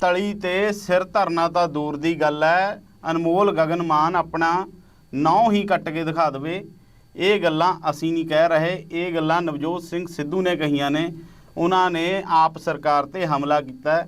ਤਲੀ ਤੇ ਸਿਰ ਧਰਨਾ ਤਾਂ ਦੂਰ ਦੀ ਗੱਲ ਹੈ। ਅਨਮੋਲ ਗਗਨ ਮਾਨ ਆਪਣਾ ਨਾਂ ਹੀ ਕੱਟ ਕੇ ਦਿਖਾ ਦੇਵੇ। ਇਹ ਗੱਲਾਂ ਅਸੀਂ ਨਹੀਂ ਕਹਿ ਰਹੇ। ਇਹ ਗੱਲਾਂ ਨਵਜੋਤ ਸਿੰਘ ਸਿੱਧੂ ਨੇ ਕਹੀਆਂ ਨੇ। ਉਹਨਾਂ ਨੇ ਆਪ ਸਰਕਾਰ ਤੇ ਹਮਲਾ ਕੀਤਾ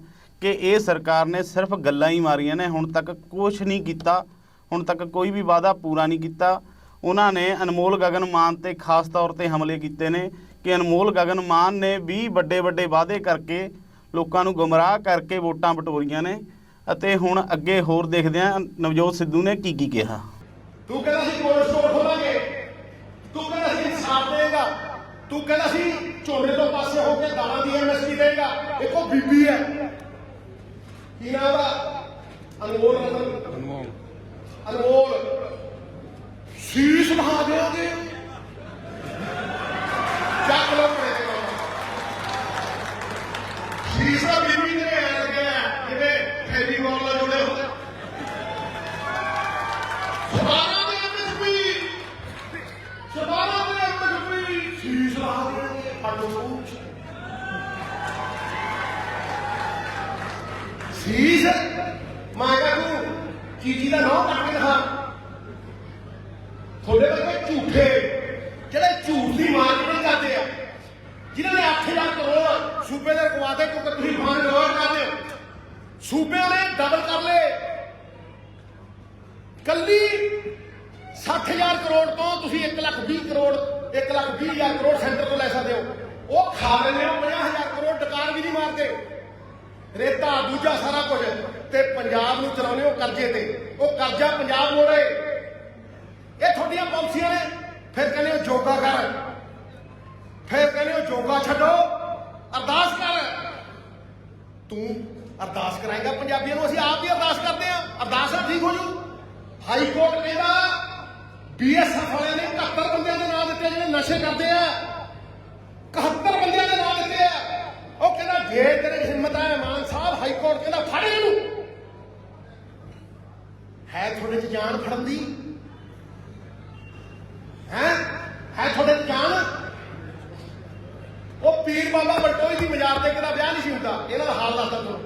ਕਿ ਇਹ ਸਰਕਾਰ ਨੇ ਸਿਰਫ ਗੱਲਾਂ ਹੀ ਮਾਰੀਆਂ ਨੇ। ਹੁਣ ਤੱਕ ਕੁਝ ਨਹੀਂ ਕੀਤਾ। ਹੁਣ ਤੱਕ ਕੋਈ ਵੀ ਵਾਅਦਾ ਪੂਰਾ ਨਹੀਂ ਕੀਤਾ। ਉਹਨਾਂ ਨੇ ਅਨਮੋਲ ਗਗਨ ਮਾਨ ਤੇ ਖਾਸ ਤੌਰ ਤੇ ਹਮਲੇ ਕੀਤੇ ਨੇ ਕਿ ਅਨਮੋਲ ਗਗਨ ਮਾਨ ਨੇ ਵੀ ਵੱਡੇ ਵੱਡੇ ਵਾਅਦੇ ਕਰਕੇ ਲੋਕਾਂ ਨੂੰ ਗੁੰਮਰਾਹ ਕਰਕੇ ਵੋਟਾਂ ਬਟੋਰੀਆਂ ਨੇ ਅਤੇ ਹੁਣ ਅੱਗੇ ਹੋਰ ਦੇਖਦੇ ਹਾਂ ਨਵਜੋਤ ਸਿੱਧੂ ਨੇ ਕੀ ਕੀ ਕਿਹਾ। ਤੂੰ ਕਹਿੰਦਾ ਸੀ ਕੋਲ ਸਟੋਰ ਖੋਲਾਂਗੇ। ਤੂੰ ਕਹਿੰਦਾ ਸੀ ਇਨਸਾਫ ਦੇਗਾ ਤੂੰ ਕਹਿੰਦਾ ਸੀ ਝੋਨੇ ਤੋਂ ਪਾਸੇ ਹੋ ਕੇ ਦਾਣਾ ਦੀ ਐਮਐਸਪੀ ਦੇਗਾ ਦੇਖੋ ਬੀਬੀ ਹੈ। ਕੀ ਨਾਮ ਅਨਮੋਲ। ਅਨਮੋਲ। ਸ਼ੀਸ਼ ਬਹਾ ਦਿਓਗੇ ਚੱਕ ਲੋ ਪੜੇ ਦੇ ਕੰਮ ਸ਼ੀਸ਼ ਦਾ ਬੀਬੀ ਨੇ ਐ ਲੱਗਿਆ ਜਿਵੇਂ ਫੈਵੀਕੋਲ ਨਾਲ ਜੁੜੇ ਹੁੰਦੇ। ਸਵਾਰਾਂ ਦੇ ਐਮਐਸਪੀ ਸਵਾਰਾਂ ਦੇ ਐਮਐਸਪੀ ਸ਼ੀਸ਼ ਬਹਾ ਦਿਓਗੇ ਫਾਟੋ ਸ਼ੀਸ਼ ਮੈਂ ਕਹਾਂ ਤੂੰ ਚੀਜੀ ਦਾ ਨਾਮ ਕੱਟ ਕੇ ਦਿਖਾ। ਤੁਹਾਡੇ ਵਰਗੇ ਝੂਠੇ ਜਿਹੜੇ ਝੂਠ ਦੀ ਮਾਰਕੀਟਿੰਗ ਕਰਦੇ ਆ ਜਿਨ੍ਹਾਂ ਨੇ 8000 ਕਰੋੜ ਸੂਬੇ ਦੇ ਰਕਵਾਦੇ ਕਿਉਂਕਿ ਤੁਸੀਂ ਫੰਡ ਲੋਡ ਕਰਦੇ ਹੋ ਸੂਬਿਆਂ ਨੇ ਡਬਲ ਕਰ ਲਏ। ਕੱਲੀ 60000 ਕਰੋੜ ਤੋਂ ਤੁਸੀਂ 1 ਲੱਖ 20 ਕਰੋੜ 1 ਲੱਖ 20 ਹਜ਼ਾਰ ਕਰੋੜ ਸੈਂਟਰ ਤੋਂ ਲੈ ਸਕਦੇ ਹੋ। ਉਹ ਖਾ ਲੈਂਦੇ ਹੋ 50000 ਕਰੋੜ ਟਕਾਰ ਵੀ ਨਹੀਂ ਮਾਰਦੇ। ਰੇਤਾ, ਦੂਜਾ ਸਾਰਾ ਕੁਝ। ਤੇ ਪੰਜਾਬ ਨੂੰ ਚਲਾਉਣੇ ਉਹ ਕਰਜ਼ੇ ਤੇ। ਉਹ ਕਰਜ਼ਾ ਪੰਜਾਬ ਮੋੜੇ ਇਹ ਤੁਹਾਡੀਆਂ ਪਾਲਿਸੀਆਂ ਨੇ। ਫਿਰ ਕਹਿੰਦੇ ਹੋ ਯੋਗਾ ਕਰ। ਫਿਰ ਕਹਿੰਦੇ ਹੋ ਯੋਗਾ ਛੱਡ ਅਰਦਾਸ ਕਰ ਤੂੰ ਅਰਦਾਸ ਕਰਾਏਗਾ ਪੰਜਾਬੀਆਂ ਨੂੰ, ਅਸੀਂ ਆਪ ਵੀ ਅਰਦਾਸ ਕਰਦੇ ਆ ਅਰਦਾਸ ਨਾਲ ਠੀਕ ਹੋ ਜੂ ਹਾਈ ਕੋਰਟ ਕਹਿੰਦਾ ਬੀਐਸਐਫ ਵਾਲਿਆਂ ਨੇ 71 ਬੰਦਿਆਂ ਦੇ ਨਾਂ ਦਿੱਤੇ ਜਿਹੜੇ ਨਸ਼ੇ ਕਰਦੇ ਆ। 71 ਬੰਦਿਆਂ ਦੇ ਨਾਂ ਦਿੱਤੇ ਆ। ਉਹ ਕਹਿੰਦਾ, ਜੇ ਤੇਰੇ ਹਿੰਮਤ ਹੈ ਮਾਨ ਸਾਹਿਬ, ਹਾਈ ਕੋਰਟ ਕਹਿੰਦਾ, ਫੜ ਇਹਨੂੰ। ਹੈ ਤੁਹਾਡੇ 'ਚ ਜਾਨ ਫੜਨ ਦੀ? ਹੈ? ਹੈ ਤੁਹਾਡੇ 'ਚ ਜਾਨ? ਉਹ ਪੀਰ ਬਾਬਾ ਬਲਟੋਈ ਮਜ਼ਾਰ ਤੇ ਕਿਹਦਾ ਵਿਆਹ ਨਹੀਂ ਸੀ ਹੁੰਦਾ, ਇਹਨਾਂ ਦਾ ਹਾਲ ਦੱਸਦਾ ਤੁਹਾਨੂੰ।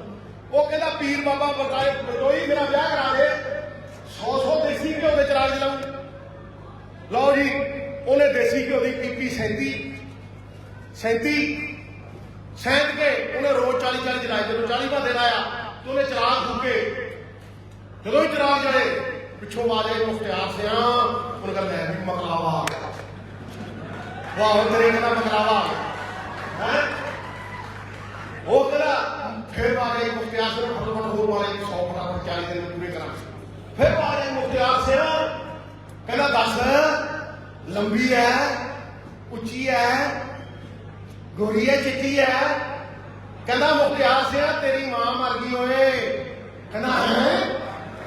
ਉਹ ਕਹਿੰਦਾ, ਪੀਰ ਬਾਬਾ ਬਲਟੋਈ ਬਲਟੋਈ ਮੇਰਾ ਵਿਆਹ ਕਰਾ ਦੇ। 100 100 ਦੇਸੀ ਘਿਓ ਦੇ ਚਰਾਗ ਜਲਾਉਂ। ਲਓ ਜੀ, ਉਹਨੇ ਦੇਸੀ ਘਿਓ ਦੀ ਪੀਪੀ ਸੈਂਦੀ ਸੈਂਤੀ ਸੈਂਦ ਕੇ ਉਹਨੇ ਰੋਜ਼ 40 40 ਜਲਾਏ। ਜਦੋਂ 40 ਦਾ ਦਿਨ ਆਇਆ ਤੇ ਉਹਨੇ ਚਰਾਗ ਫੂਕੇ। ਜਦੋਂ ਹੀ ਚਰਾਗ ਜਲੇ, ਪਿੱਛੋਂ ਆਵਾਜ਼ ਮੁਖਤਿਆਰ ਸਿਆ ਉਹਨੇ ਕਹਿੰਦਾ ਮੈਂ ਵੀ ਮਕਲਾਵਾ ਆ ਗਿਆ। ਵਾਹ ਤੇਰੇ ਕਹਿੰਦਾ ਮਕਲਾਵਾ ਹੈ? ਫਿਰ ਆ ਗਈ ਮੁਖਤਿਆਰ ਸਿੰਘ ਫਟਾਫਟ ਹੋਰ ਮਾਰੇ 100 ਫਟਾਫਟ 40 ਦਿਨ ਪੂਰੇ ਕਰਾਂ ਫਿਰ ਆ ਗਈ ਮੁਖਤਿਆਰ ਸਿੰਘ ਕਹਿੰਦਾ ਦੱਸ, ਲੰਬੀ ਹੈ ਉੱਚੀ ਹੈ ਗੋਰੀ ਹੈ ਚਿੱਟੀ ਹੈ ਕਹਿੰਦਾ ਮੁਖਤਿਆਰ ਸਿੰਘ ਤੇਰੀ ਮਾਂ ਮਰ ਗਈ ਓਏ। ਕਹਿੰਦਾ, ਹੈ?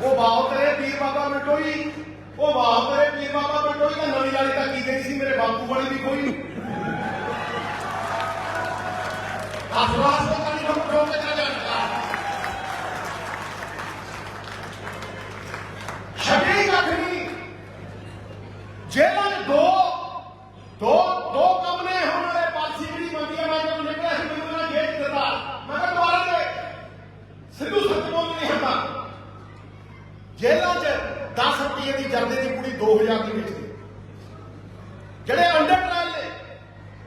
ਉਹ ਬਾਪ ਤੇਰੇ ਪੀਰ ਬਾਬਾ ਮਟੋਈ ਉਹ ਬਾਪ ਤੇਰੇ ਪੀਰ ਬਾਬਾ ਮਟੋਈ ਤਾਂ ਨਵੀਂ ਵਾਲੀ ਤਾਂ ਕੀ ਦੇਣੀ ਸੀ ਮੇਰੇ ਬਾਪੂ ਵਾਲੀ ਵੀ ਕੋਈ? ਨਹੀਂ ਆਸਵਾਸ ਤੋਂ ਕਰੀ ਹਮ ਰੋਕ ਕੇ ਜਾਣਾ ਛੱਡੀ ਕੱਖ ਨਹੀਂ ਜੇਲ੍ਹਾਂ 'ਚ ਦੋ ਦੋ ਦੋ ਕੰਮ ਨੇ ਹੁਣ ਵਾਲੇ ਪਾਲਸੀ ਜਿਹੜੀ ਮੰਗੀ ਆ, ਮੈਂ ਜਦੋਂ ਨਿਕਲਿਆ ਸੀ, ਮੈਨੂੰ ਨਾ ਜੇਲ੍ਹ 'ਚ ਦਿੱਤਾ ਮੈਂ ਕਿਹਾ ਦੁਬਾਰਾ ਦੇ। ਸਿੱਧੂ ਸੱਚ ਨਹੀਂ ਹੁੰਦਾ। ਜੇਲ੍ਹਾਂ 'ਚ 10 ਰੁਪਏ ਦੀ ਜਰਦੇ ਦੀ ਕੁੜੀ 2000 ਦੀ ਵੇਚਦੀ। ਜਿਹੜੇ ਅੰਡਰ ਟ੍ਰਾਇਲ ਨੇ,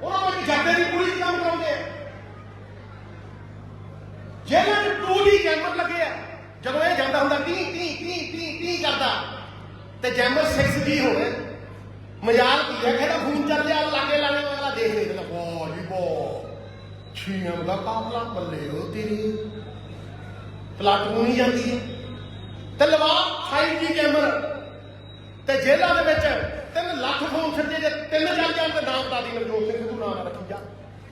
ਉਹਨਾਂ ਵਿੱਚ ਜਰਦੇ ਦੀ ਕੁੜੀ ਕੰਮ ਕਰਾਉਂਦੇ ਆ। ਜੇਲ੍ਹਾਂ 'ਚ 2D ਕੈਮਰ ਲੱਗੇ ਆ। ਜਦੋਂ ਇਹ ਜਾਂਦਾ ਹੁੰਦਾ T T T T T ਕਰਦਾ, ਤੇ ਜੈਮਰ 6D ਹੋਵੇ। ਮਜ਼ਾਕ ਕੀ ਹੈ? ਕਹਿੰਦਾ ਫੋਨ ਚੱਲ ਜਾ ਲਾਗੇ ਲਾਗੇ ਵਾਲਾ ਦੇਖ ਲੈ ਕਹਿੰਦਾ ਵਾਹ ਜੀ ਵਾਹ। ਛੀਆਂ ਦਾ ਕਾਫਲਾ ਬੱਲੇ ਉਹ ਤੇਰੀ। ਪਲਾਟੂਨ ਹੀ ਜਾਂਦੀ ਹੈ। ਤੇ ਲਵਾ 5G ਕੈਮਰਾ ਤੇ ਜੇਲ੍ਹਾਂ ਦੇ ਵਿੱਚ 3 ਲੱਖ ਫੋਨ ਛੱਡੇ ਜੇ, ਤਿੰਨ ਚੱਲ ਜਾਣ ਤੇ ਨਾਮ ਦਾ ਦੀ ਨਵਜੋਤ ਸਿੰਘ ਤੂੰ ਨਾਮ ਰੱਖੀ ਜਾ।